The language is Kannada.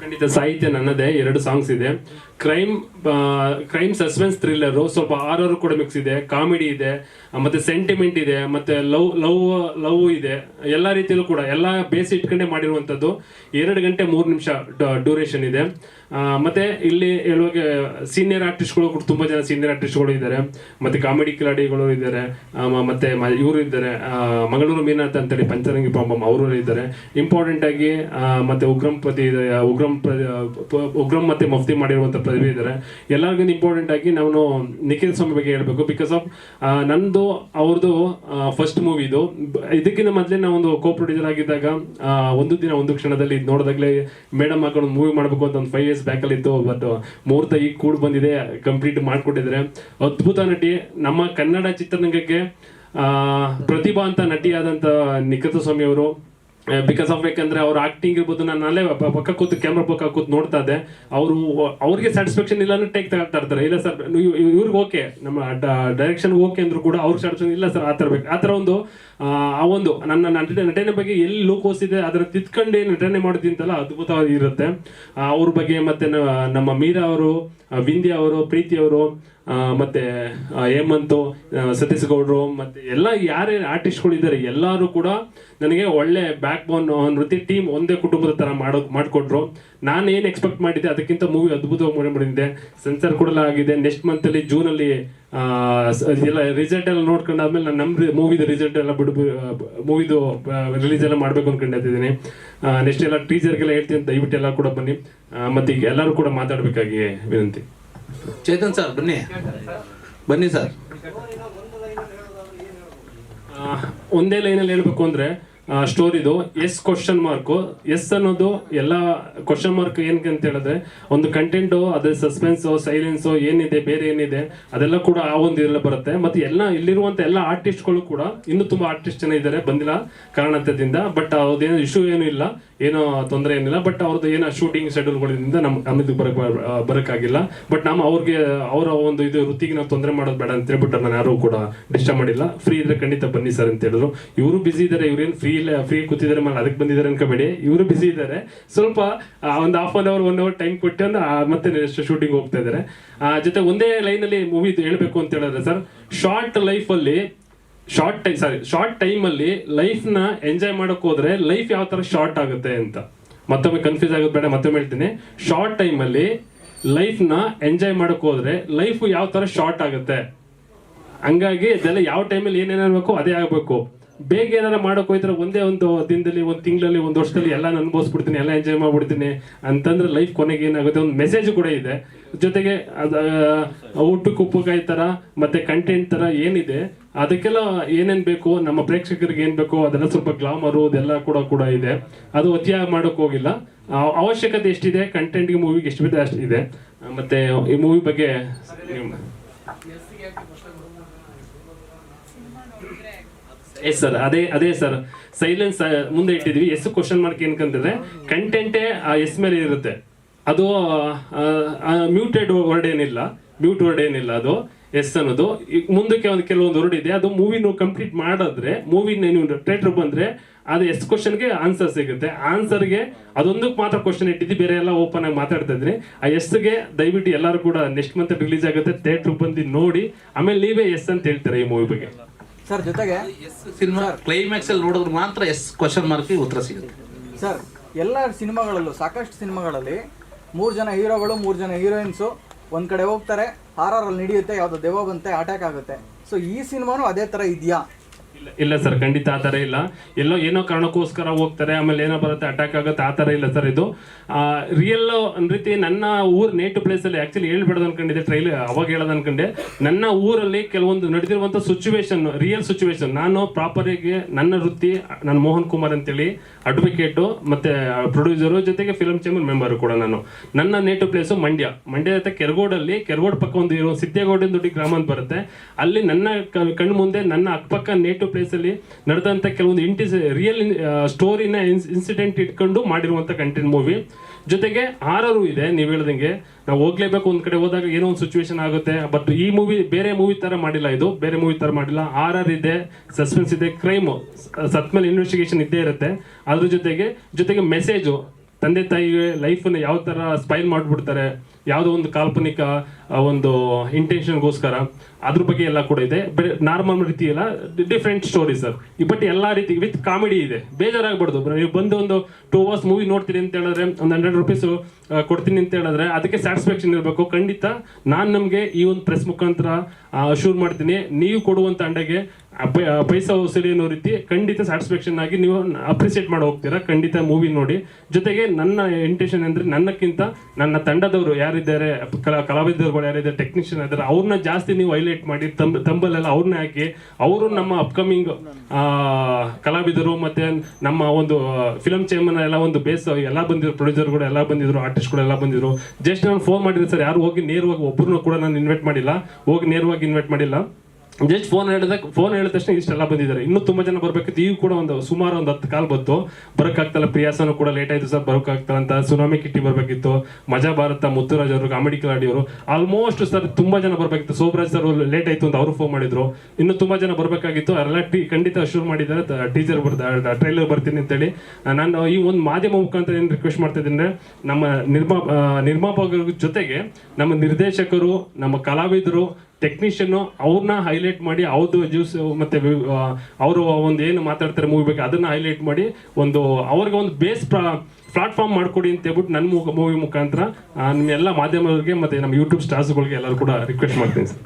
ಖಂಡಿತ ಸಾಹಿತ್ಯ ನನ್ನದೇ, ಎರಡು ಸಾಂಗ್ಸ್ ಇದೆ. ಕ್ರೈಮ್ ಕ್ರೈಮ್ ಸಸ್ಪೆನ್ಸ್ ಥ್ರಿಲ್ಲರು ಸ್ವಲ್ಪ ಆರರ್ ಕೂಡ ಮಿಕ್ಸ್ ಇದೆ. ಕಾಮಿಡಿ ಇದೆ ಮತ್ತೆ ಸೆಂಟಿಮೆಂಟ್ ಇದೆ, ಮತ್ತೆ ಲವ್ ಲವ್ ಲವ್ ಇದೆ. ಎಲ್ಲ ರೀತಿಯಲ್ಲೂ ಕೂಡ, ಎಲ್ಲ ಬೇಸ್ ಇಟ್ಕೊಂಡೇ ಮಾಡಿರುವಂಥದ್ದು ಎರಡು ಗಂಟೆ ಮೂರು ನಿಮಿಷ ಡ್ಯೂರೇಷನ್ ಇದೆ. ಮತ್ತೆ ಇಲ್ಲಿ ಹೇಳುವಾಗ ಸೀನಿಯರ್ ಆರ್ಟಿಸ್ಟ್ಗಳು ಕೂಡ ತುಂಬಾ ಜನ ಸೀನಿಯರ್ ಆರ್ಟಿಸ್ಟ್ಗಳು ಇದ್ದಾರೆ. ಮತ್ತೆ ಕಾಮಿಡಿ ಕಿಲಾಡಿಗಳು ಇದ್ದಾರೆ. ಮತ್ತೆ ಇವರು ಇದ್ದಾರೆ. ಮಂಗಳೂರು ಮೀನಾಥ್ ಅಂತೇಳಿ ಪಂಚರಂಗಿ ಪಾಂಬಮ್ ಅವರು ಇದ್ದಾರೆ. ಇಂಪಾರ್ಟೆಂಟ್ ಆಗಿ ಮತ್ತೆ ಉಗ್ರಂಪತಿ ಉಗ್ರಂ ಉಗ್ರಂ ಮತ್ತೆ ಮಫ್ತಿ ಮಾಡಿರುವಂತ ಪ್ರತಿಭೆ ಇದ್ದಾರೆ ಎಲ್ಲರಿಗೂ ಇಂಪಾರ್ಟೆಂಟ್ ಆಗಿ ನಾನು ನಿಖಿಲ್ ಸ್ವಾಮಿ ಬಗ್ಗೆ ಹೇಳಬೇಕು. ಬಿಕಾಸ್ ಆಫ್ ನಂದು ಅವ್ರದ್ದು ಫಸ್ಟ್ ಮೂವಿ ಇದು. ಇದಕ್ಕಿಂತ ಮೊದಲೇ ನಾವು ಒಂದು ಕೋ ಪ್ರೊಡ್ಯೂಸರ್ ಆಗಿದ್ದಾಗ ಒಂದು ದಿನ ಒಂದು ಕ್ಷಣದಲ್ಲಿ ಇದು ನೋಡಿದಾಗಲೇ ಮೇಡಮ್ ಹಾಕೊಂಡು ಒಂದು ಮೂವಿ ಮಾಡಬೇಕು ಅಂತ ಒಂದು ಫೈವ್ ಇಯರ್ಸ್ ಬ್ಯಾಕಲ್ಲಿ ಇತ್ತು. ಬಟ್ ಮುಹೂರ್ತ ಈಗ ಕೂಡ ಬಂದಿದೆ ಕಂಪ್ಲೀಟ್ ಮಾಡಿಕೊಟ್ಟಿದ್ದಾರೆ ಅದ್ಭುತ ನಟಿ, ನಮ್ಮ ಕನ್ನಡ ಚಿತ್ರರಂಗಕ್ಕೆ ಪ್ರತಿಭಾ ಅಂತ ನಟಿಯಾದಂಥ ನಿಖಿತ ಸ್ವಾಮಿ ಅವರು ಬಿಕಾಸ್ ಆಫ್ ಯಾಕಂದ್ರೆ ಅವ್ರ ಆಕ್ಟಿಂಗ್ ಇರ್ಬೋದು, ನಾನು ಅಲ್ಲೇ ಪಕ್ಕ ಕೂತು ಕ್ಯಾಮ್ರಾ ಪಕ್ಕ ಕೂತು ನೋಡ್ತಾ ಇದ್ದೆ. ಅವರು, ಅವ್ರಿಗೆ ಸ್ಯಾಟಿಸ್ಫ್ಯಾಕ್ಷನ್ ಇಲ್ಲ ಟೇಕ್ ತಗೊಳ್ತಾ ಇರ್ತಾರೆ. ಇಲ್ಲ ಸರ್ ಇವ್ರಿಗೆ ಓಕೆ ನಮ್ಮ ಡೈರೆಕ್ಷನ್ ಓಕೆ ಅಂದ್ರು ಕೂಡ ಅವ್ರಿಗೆ ಸ್ಯಾಟಿಸ್ಫ್ಯಾಕ್ಷನ್ ಇಲ್ಲ ಸರ್ ಆ ಥರ ಬೇಕು. ಆ ಥರ ಒಂದು ಆ, ಒಂದು ನನ್ನ ನಟನೆ ನಟನೆ ಬಗ್ಗೆ ಎಲ್ಲಿ ಲೋಕೋಸ್ ಇದೆ ಅದರ ತಿದ್ಕೊಂಡೇ ನಟನೆ ಮಾಡೋದಿಂತಲ್ಲ ಅದ್ಭುತವಾಗಿ ಇರುತ್ತೆ ಆ, ಅವ್ರ ಬಗ್ಗೆ ಮತ್ತೆ ನಮ್ಮ ಮೀರಾ ಅವರು ವಿಂಧ್ಯ ಅವರು ಪ್ರೀತಿ ಅವರು ಮತ್ತೆ ಹೇಮಂತು ಸತೀಶ್ ಗೌಡ್ರು ಮತ್ತೆ ಎಲ್ಲ ಯಾರೇ ಆರ್ಟಿಸ್ಟ್ಗಳು ಇದ್ದಾರೆ ಎಲ್ಲರೂ ಕೂಡ ನನಗೆ ಒಳ್ಳೆ ಬ್ಯಾಕ್ ಬೋನ್ ನೃತ್ಯ ಟೀಮ್ ಒಂದೇ ಕುಟುಂಬದ ತರ ಮಾಡೋ ಮಾಡಿಕೊಟ್ರು ನಾನು ಏನು ಎಕ್ಸ್ಪೆಕ್ಟ್ ಮಾಡಿದ್ದೆ ಅದಕ್ಕಿಂತ ಮೂವಿ ಅದ್ಭುತವಾಗಿ ಮೂಡಿ ಮಾಡಿದ್ದೆ ಸೆನ್ಸರ್ ಕೂಡ ಆಗಿದೆ ನೆಕ್ಸ್ಟ್ ಮಂತ್ ಅಲ್ಲಿ ಎಲ್ಲ ರಿಸಲ್ಟ್ ಎಲ್ಲ ನೋಡ್ಕೊಂಡಾದ್ಮೇಲೆ ನಾನು ನಮ್ದು ಮೂವಿದ ರಿಸಲ್ಟ್ ಎಲ್ಲ ಬಿಡ್ ಮೂವಿದು ರಿಲೀಸ್ ಎಲ್ಲ ಮಾಡ್ಬೇಕು ಅನ್ಕೊಂಡಿದ್ದೀನಿ ನೆಕ್ಸ್ಟ್ ಎಲ್ಲ ಟೀಚರ್ಗೆಲ್ಲ ಹೇಳ್ತೀನಿ ದಯವಿಟ್ಟು ಎಲ್ಲ ಕೂಡ ಬನ್ನಿ. ಮತ್ತೆ ಈಗ ಎಲ್ಲರೂ ಕೂಡ ಮಾತಾಡಬೇಕಾಗಿ ವಿನಂತಿ. ಚೇತನ್ ಸರ್ ಬನ್ನಿ. ಬನ್ನಿ ಸರ್. ಒಂದೇ ಲೈನಲ್ಲಿ ಹೇಳ್ಬೇಕು ಅಂದ್ರೆ ಸ್ಟೋರಿದು ಎಸ್ ಕ್ವಶನ್ ಮಾರ್ಕ್ ಎಸ್ ಅನ್ನೋದು ಎಲ್ಲ ಕ್ವಶನ್ ಮಾರ್ಕ್ ಏನಕ್ಕೆ ಅಂತ ಹೇಳಿದ್ರೆ, ಒಂದು ಕಂಟೆಂಟು ಅದೇ ಸಸ್ಪೆನ್ಸು ಸೈಲೆನ್ಸು ಏನಿದೆ, ಬೇರೆ ಏನಿದೆ, ಅದೆಲ್ಲ ಕೂಡ ಆ ಒಂದು ಇದೆಲ್ಲ ಬರುತ್ತೆ. ಮತ್ತೆ ಎಲ್ಲ ಇಲ್ಲಿರುವಂತ ಎಲ್ಲ ಆರ್ಟಿಸ್ಟ್ಗಳು ಕೂಡ, ಇನ್ನೂ ತುಂಬಾ ಆರ್ಟಿಸ್ಟ್ ಜನ ಇದ್ದಾರೆ, ಬಂದಿಲ್ಲ ಕಾರಣದಿಂದ ಬಟ್ ಅದೇನು ಇಶ್ಯೂ ಏನು ಇಲ್ಲ. ಏನೋ ತೊಂದರೆ ಏನಿಲ್ಲ ಬಟ್ ಅವ್ರದ್ದು ಏನೋ ಶೂಟಿಂಗ್ ಶೆಡ್ಯೂಲ್ಗಳಿಂದ ನಮ್ಮ ನಮಗೆ ಬರಕ್ ಬರೋಕ್ಕಾಗಿಲ್ಲ. ಬಟ್ ನಾವು ಅವ್ರಿಗೆ, ಅವರ ಒಂದು ಇದು ವೃತ್ತಿಗೆ ನಾವು ತೊಂದರೆ ಮಾಡೋದು ಬೇಡ ಅಂತ ಹೇಳ್ಬಿಟ್ಟು ನಾನು ಯಾರು ಕೂಡ ಡಿಸ್ಟರ್ಬ್ ಮಾಡಿಲ್ಲ. ಫ್ರೀ ಇದ್ರೆ ಖಂಡಿತ ಬನ್ನಿ ಸರ್ ಅಂತ ಹೇಳಿದ್ರು. ಇವರು ಬಿಸಿ ಇದ್ದಾರೆ ಇವ್ರೇನು ಫ್ರೀ ಇಲ್ಲ ಫ್ರೀ ಕೂತಿದ್ದಾರೆ ಮೇಲೆ ಅದಕ್ಕೆ ಬಂದಿದ್ದಾರೆ ಅನ್ಕೋಬೇಡಿ. ಇವರು ಬಿಸಿ ಇದ್ದಾರೆ ಸ್ವಲ್ಪ ಒಂದು half an hour one hour time ಕೊಟ್ಟು ಅಂದ್ರೆ ಮತ್ತೆ ನೆಕ್ಸ್ಟ್ ಶೂಟಿಂಗ್ ಹೋಗ್ತಾ ಇದ್ದಾರೆ ಜೊತೆ ಒಂದೇ ಲೈನಲ್ಲಿ ಮೂವಿ ಹೇಳ್ಬೇಕು ಅಂತ ಹೇಳಿದ್ರೆ ಸರ್ ಶಾರ್ಟ್ ಲೈಫಲ್ಲಿ ಶಾರ್ಟ್ ಟೈಮ್ ಸಾರಿ ಶಾರ್ಟ್ ಟೈಮಲ್ಲಿ ಲೈಫ್ನ ಎಂಜಾಯ್ ಮಾಡಕ್ ಹೋದ್ರೆ ಲೈಫ್ ಯಾವ ತರ ಶಾರ್ಟ್ ಆಗುತ್ತೆ ಅಂತ. ಮತ್ತೊಮ್ಮೆ ಕನ್ಫ್ಯೂಸ್ ಆಗೋದು ಬೇಡ, ಮತ್ತೊಮ್ಮೆ ಹೇಳ್ತೀನಿ. ಶಾರ್ಟ್ ಟೈಮಲ್ಲಿ ಲೈಫ್ನ ಎಂಜಾಯ್ ಮಾಡಕ್ ಹೋದ್ರೆ ಲೈಫ್ ಯಾವ ತರ ಶಾರ್ಟ್ ಆಗುತ್ತೆ. ಹಂಗಾಗಿ ಇದೆಲ್ಲ ಯಾವ ಟೈಮಲ್ಲಿ ಏನೇನಾಗಬೇಕು ಅದೇ ಆಗಬೇಕು. ಬೇಗ ಏನಾರ ಮಾಡಕ್ ಹೋಯ್ತಾರೆ ಒಂದೇ ಒಂದು ದಿನದಲ್ಲಿ, ಒಂದು ತಿಂಗಳಲ್ಲಿ, ಒಂದು ವರ್ಷದಲ್ಲಿ ಎಲ್ಲ ಅನುಭವಿಸ್ಬಿಡ್ತೀನಿ, ಎಲ್ಲ ಎಂಜಾಯ್ ಮಾಡ್ಬಿಡ್ತೀನಿ ಅಂತಂದ್ರೆ ಲೈಫ್ ಕೊನೆಗೆ ಏನಾಗುತ್ತೆ? ಒಂದು ಮೆಸೇಜ್ ಕೂಡ ಇದೆ. ಜೊತೆಗೆ ಅದ ಊಟಕ್ಕೆ ಉಪ್ಪುಕಾಯಿ ತರ, ಮತ್ತೆ ಕಂಟೆಂಟ್ ತರ ಏನಿದೆ, ಅದಕ್ಕೆಲ್ಲ ಏನೇನ್ ಬೇಕು, ನಮ್ಮ ಪ್ರೇಕ್ಷಕರಿಗೆ ಏನು ಬೇಕು ಅದೆಲ್ಲ ಸ್ವಲ್ಪ ಗ್ಲಾಮರು ಅದೆಲ್ಲ ಕೂಡ ಕೂಡ ಇದೆ. ಅದು ಅತಿಯಾಗಿ ಮಾಡಕ್ ಹೋಗಿಲ್ಲ. ಅವಶ್ಯಕತೆ ಎಷ್ಟಿದೆ ಕಂಟೆಂಟ್ಗೆ ಮೂವಿಗೆ ಎಷ್ಟು ಬಿದ್ದ ಅಷ್ಟಿದೆ ಇದೆ. ಮತ್ತೆ ಈ ಮೂವಿ ಬಗ್ಗೆ ಎಸ್ ಸರ್ ಅದೇ ಅದೇ ಸರ್ ಸೈಲೆನ್ಸ್ ಮುಂದೆ ಇಟ್ಟಿದ್ವಿ ಎಸ್ ಕ್ವಶನ್ ಮಾರ್ಕ್ ಏನಕ್ಕಂತಂದ್ರೆ ಕಂಟೆಂಟೇ ಆ ಎಸ್ ಮೇಲೆ ಇರುತ್ತೆ. ಅದು ಮ್ಯೂಟೆಡ್ ವರ್ಡ್ ಏನಿಲ್ಲ ಮ್ಯೂಟ್ ವರ್ಡ್ ಏನಿಲ್ಲ ಅದು ಎಸ್ ಅನ್ನೋದು. ಈಗ ಮುಂದಕ್ಕೆ ಒಂದು ಕೆಲವೊಂದು ವರ್ಡ್ ಇದೆ ಅದು ಮೂವಿ ನೀವು ಕಂಪ್ಲೀಟ್ ಮಾಡಿದ್ರೆ ಮೂವಿ ನೀವು ಟೈಟ್ರ್ ಬಂದ್ರೆ ಅದು ಎಸ್ ಕ್ವಶನ್ಗೆ ಆನ್ಸರ್ ಸಿಗುತ್ತೆ. ಆನ್ಸರ್ಗೆ ಅದೊಂದಕ್ಕೆ ಮಾತ್ರ ಕ್ವಶನ್ ಇಟ್ಟಿದ್ದು ಬೇರೆ ಎಲ್ಲ ಓಪನ್ ಆಗಿ ಮಾತಾಡ್ತಾ ಇದ್ರಿ. ಆ ಎಸ್ಗೆ ದಯವಿಟ್ಟು ಎಲ್ಲರೂ ಕೂಡ ನೆಕ್ಸ್ಟ್ ಮಂತ್ ರಿಲೀಸ್ ಆಗುತ್ತೆ ಥಿಯೇಟ್ರ್ ಬಂದು ನೋಡಿ. ಆಮೇಲೆ ನೀವೇ ಎಸ್ ಅಂತ ಹೇಳ್ತಾರೆ ಈ ಮೂವಿ ಬಗ್ಗೆ? ಸರ್ ಜೊತೆಗೆ? ಎಸ್ ಸಿನಿಮಾ ಕ್ಲೈಮ್ಯಾಕ್ಸ್ ಅಲ್ಲಿ ನೋಡಿದ್ರೆ ಮಾತ್ರ ಎಸ್ ಕ್ವಶನ್ ಮಾರ್ಕ್ ಉತ್ತರ ಸಿಗುತ್ತೆ. ಸರ್ ಎಲ್ಲ ಸಿನಿಮಾಗಳಲ್ಲೂ ಸಾಕಷ್ಟು ಸಿನಿಮಾಗಳಲ್ಲಿ ಮೂರು ಜನ ಹೀರೋಗಳು, ಮೂರು ಜನ ಹೀರೋಯಿನ್ಸು ಒಂದು ಕಡೆ ಹೋಗ್ತಾರೆ. ಹಾರರಲ್ಲಿ ನಡೆಯುತ್ತೆ, ಯಾವುದೋ ದೆವ್ವ ಬಂತೆ ಅಟ್ಯಾಕ್ ಆಗುತ್ತೆ. ಸೊ ಈ ಸಿನಿಮಾನು ಅದೇ ಥರ ಇದೆಯಾ? ಇಲ್ಲ ಸರ್, ಖಂಡಿತ ಆ ಥರ ಇಲ್ಲ. ಎಲ್ಲೋ ಏನೋ ಕಾರಣಕ್ಕೋಸ್ಕರ ಹೋಗ್ತಾರೆ, ಆಮೇಲೆ ಏನೋ ಬರುತ್ತೆ ಅಟ್ಯಾಕ್ ಆಗುತ್ತೆ, ಆ ಥರ ಇಲ್ಲ ಸರ್ ಇದು. ರಿಯಲ್ ರೀತಿ ನನ್ನ ಊರ್ ಪ್ಲೇಸ್ ಅಲ್ಲಿ ಆಕ್ಚುಲಿ ಹೇಳ್ಬಿಡೋದು ಅನ್ಕೊಂಡಿದ್ದೆ ಟ್ರೈಲ್ ಅವಾಗ ಹೇಳೋದು ಅನ್ಕೊಂಡೆ. ನನ್ನ ಊರಲ್ಲಿ ಕೆಲವೊಂದು ನಡೆದಿರುವಂತ ಸಿಚುವೇಶನ್ ರಿಯಲ್ ಸಿಚುವೇಶನ್ ನಾನು ಪ್ರಾಪರಿಗೆ ನನ್ನ ವೃತ್ತಿ, ನನ್ನ ಮೋಹನ್ ಕುಮಾರ್ ಅಂತೇಳಿ ಅಡ್ವೊಕೇಟು ಮತ್ತೆ ಪ್ರೊಡ್ಯೂಸರು ಜೊತೆಗೆ ಫಿಲಮ್ ಚೇಂಬರ್ ಮೆಂಬರ್ ಕೂಡ ನಾನು. ನನ್ನ ನೇಟು ಪ್ಲೇಸು ಮಂಡ್ಯ. ಮಂಡ್ಯ ಜೊತೆ ಕೆರಗೋಡಲ್ಲಿ, ಕೆರಗೋಡ್ ಪಕ್ಕ ಒಂದು ಇರೋ ಸಿದ್ದೇಗೌಡ ದೊಡ್ಡ ಗ್ರಾಮ ಅಂತ ಬರುತ್ತೆ. ಅಲ್ಲಿ ನನ್ನ ಕಣ್ಣು ಮುಂದೆ ನನ್ನ ಅಕ್ಕಪಕ್ಕ ನೇಟಿವ್ ಪ್ಲೇಸ್ ಅಲ್ಲಿ ನಡೆದಂತ ಕೆಲವೊಂದು ಇಂಟಿಸ್ ರಿಯಲ್ ಸ್ಟೋರಿನ ಇನ್ಸಿಡೆಂಟ್ ಇಟ್ಕೊಂಡು ಮಾಡಿರುವಂತ ಕಂಟೆಂಟ್ ಮೂವಿ ಜೊತೆಗೆ ಹಾರರು ಇದೆ, ನೀವು ಹೇಳ್ದಂಗೆ. ನಾವು ಹೋಗ್ಲೇಬೇಕು ಒಂದು ಕಡೆ ಹೋದಾಗ ಏನೋ ಒಂದು ಸಿಚುವೇಶನ್ ಆಗುತ್ತೆ. ಬಟ್ ಈ ಮೂವಿ ಬೇರೆ ಮೂವಿ ತರ ಮಾಡಿಲ್ಲ ಇದು. ಬೇರೆ ಮೂವಿ ತರ ಮಾಡಿಲ್ಲ. ಆರ್ ಆರ್ ಇದೆ ಸಸ್ಪೆನ್ಸ್ ಇದೆ ಕ್ರೈಮ್ ಸತ್ ಮೇಲೆ ಇನ್ವೆಸ್ಟಿಗೇಷನ್ ಇದ್ದೇ ಇರುತ್ತೆ. ಅದ್ರ ಜೊತೆಗೆ ಜೊತೆಗೆ ಮೆಸೇಜು ತಂದೆ ತಾಯಿಗೆ ಲೈಫನ್ನು ಯಾವ ಥರ ಸ್ಪೈಲ್ ಮಾಡಿಬಿಡ್ತಾರೆ. ಯಾವುದೋ ಒಂದು ಕಾಲ್ಪನಿಕ ಒಂದು ಇಂಟೆನ್ಷನ್ಗೋಸ್ಕರ ಅದ್ರ ಬಗ್ಗೆ ಎಲ್ಲ ಕೂಡ ಇದೆ. ನಾರ್ಮಲ್ ರೀತಿ ಎಲ್ಲ ಡಿಫ್ರೆಂಟ್ ಸ್ಟೋರಿ ಸರ್ ಬಟ್ ಎಲ್ಲ ರೀತಿ ವಿತ್ ಕಾಮಿಡಿ ಇದೆ. ಬೇಜಾರಾಗ್ಬಾರ್ದು. ನೀವು ಬಂದು ಒಂದು ಟೂ ಅವರ್ಸ್ ಮೂವಿ ನೋಡ್ತೀನಿ ಅಂತ ಹೇಳಿದ್ರೆ, ಒಂದು ಹಂಡ್ರೆಡ್ ರುಪೀಸ್ ಕೊಡ್ತೀನಿ ಅಂತ ಹೇಳಿದ್ರೆ, ಅದಕ್ಕೆ ಸ್ಯಾಟಿಸ್ಫ್ಯಾಕ್ಷನ್ ಇರಬೇಕು. ಖಂಡಿತ ನಾನು ನಮಗೆ ಈ ಒಂದು ಪ್ರೆಸ್ ಮುಖಾಂತರ ಅಶೂರ್ ಮಾಡ್ತೀನಿ. ನೀವು ಕೊಡುವಂಥ ಅಂಡೆಗೆ ಪೈಸಾ ವಸೂಲಿ ಅನ್ನೋ ರೀತಿ ಖಂಡಿತ ಸ್ಯಾಟಿಸ್ಫ್ಯಾಕ್ಷನ್ ಆಗಿ ನೀವು ಅಪ್ರಿಸಿಯೇಟ್ ಮಾಡಿ ಹೋಗ್ತೀರಾ. ಖಂಡಿತ ಮೂವಿ ನೋಡಿ. ಜೊತೆಗೆ ನನ್ನ ಇಂಟೆನ್ಷನ್ ಅಂದ್ರೆ ನನ್ನಕ್ಕಿಂತ ನನ್ನ ತಂಡದವರು ಯಾರಿದ್ದಾರೆ, ಕಲಾ, ಕಲಾವಿದರುಗಳು ಯಾರಿದ್ದಾರೆ ಟೆಕ್ನಿಷಿಯನ್ ಇದ್ದಾರೆ ಅವ್ರನ್ನ ಜಾಸ್ತಿ ನೀವು ಹೈಲೈಟ್ ಮಾಡಿ ತಂಬ್ ತಂಬಲ್ಲೆಲ್ಲ ಅವ್ರನ್ನ ಹಾಕಿ, ಅವರು ನಮ್ಮ ಅಪ್ಕಮಿಂಗ್ ಕಲಾವಿದರು ಮತ್ತೆ ನಮ್ಮ ಒಂದು ಫಿಲಮ್ ಚೇಮನ್ ಎಲ್ಲ ಒಂದು ಬೇಸ್ ಎಲ್ಲ ಬಂದಿದ್ರು ಪ್ರೊಡ್ಯೂಸರ್ಗಳು ಎಲ್ಲ ಬಂದಿದ್ರು ಆರ್ಟಿಸ್ಟ್ಗಳು ಎಲ್ಲ ಬಂದಿದ್ರು. ಜಸ್ಟ್ ನಾನು ಫೋನ್ ಮಾಡಿದ್ರೆ ಸರ್ ಯಾರು ಹೋಗಿ ನೇರವಾಗಿ ಒಬ್ಬರನ್ನು ಕೂಡ ನಾನು ಇನ್ವೈಟ್ ಮಾಡಿಲ್ಲ. ಹೋಗಿ ನೇರವಾಗಿ ಇನ್ವೈಟ್ ಮಾಡಿಲ್ಲ. ಜಸ್ಟ್ ಫೋನ್ ಹೇಳಿದ ಫೋನ್ ಹೇಳಿದ ತಕ್ಷಣ ಇಷ್ಟೆಲ್ಲ ಬಂದಿದ್ದಾರೆ. ಇನ್ನೂ ತುಂಬಾ ಜನ ಬರ್ಬೇಕಿತ್ತು. ಈಗ ಕೂಡ ಒಂದು ಸುಮಾರು ಒಂದು ಹತ್ತು ಕಾಲ್ ಬಂತು. ಬರೋಕ್ಕಾಗ್ತಲ್ಲ. ಪ್ರಿಯಾಸನು ಕೂಡ ಲೇಟ್ ಆಯ್ತು ಸರ್. ಬರೋಕ್ಕಾಗ್ತಲ್ಲ ಅಂತ ಸುನಾಮಿ ಕಿಟ್ಟಿ ಬರಬೇಕಿತ್ತು. ಮಜಾ ಭಾರತ, ಮುತ್ತುರಾಜ್ ಅವರು, ಕಾಮಿಡಿ ಕಲಾಡಿಯವರು ಆಲ್ಮೋಸ್ಟ್ ಸರ್ ತುಂಬಾ ಜನ ಬರಬೇಕಿತ್ತು. ಸೋಬ್ರಾಜ್ ಸರ್ ಲೇಟ್ ಆಯ್ತು ಅಂತ ಅವರು ಫೋನ್ ಮಾಡಿದ್ರು. ಇನ್ನು ತುಂಬಾ ಜನ ಬರಬೇಕಾಗಿತ್ತು. ಎಲ್ಲ ಟಿ ಖಂಡಿತ ಶುರು ಮಾಡಿದ್ದಾರೆ. ಟೀಚರ್ ಬರ್ತಾ ಟ್ರೈಲರ್ ಬರ್ತೀನಿ ಅಂತೇಳಿ. ನಾನು ಈ ಒಂದು ಮಾಧ್ಯಮ ಮುಖಾಂತರ ಏನು ರಿಕ್ವೆಸ್ಟ್ ಮಾಡ್ತಾ ಇದ್ದೀನಿ ನಮ್ಮ ನಿರ್ಮಾ ನಿರ್ಮಾಪಕರ ಜೊತೆಗೆ ನಮ್ಮ ನಿರ್ದೇಶಕರು, ನಮ್ಮ ಕಲಾವಿದರು ಟೆಕ್ನಿಷಿಯನ್ ಅವ್ರನ್ನ ಹೈಲೈಟ್ ಮಾಡಿ ಅವ್ರದ್ದು ಜ್ಯೂಸ್ ಮತ್ತೆ ಅವರು ಒಂದು ಏನು ಮಾತಾಡ್ತಾರೆ ಮೂವಿ ಬಗ್ಗೆ ಅದನ್ನು ಹೈಲೈಟ್ ಮಾಡಿ ಒಂದು ಅವ್ರಿಗೆ ಒಂದು ಬೇಸ್ ಪ್ಲಾಟ್ಫಾರ್ಮ್ ಮಾಡಿಕೊಡಿ ಅಂತ ಹೇಳ್ಬಿಟ್ಟು ನನ್ನ ಮೂವಿ ಮುಖಾಂತರ ನಿಮ್ಮೆಲ್ಲ ಮಾಧ್ಯಮಗಳಿಗೆ ಮತ್ತು ನಮ್ಮ ಯೂಟ್ಯೂಬ್ ಸ್ಟಾರ್ಸ್ಗಳಿಗೆ ಎಲ್ಲರೂ ಕೂಡ ರಿಕ್ವೆಸ್ಟ್ ಮಾಡ್ತೀನಿ ಸರ್.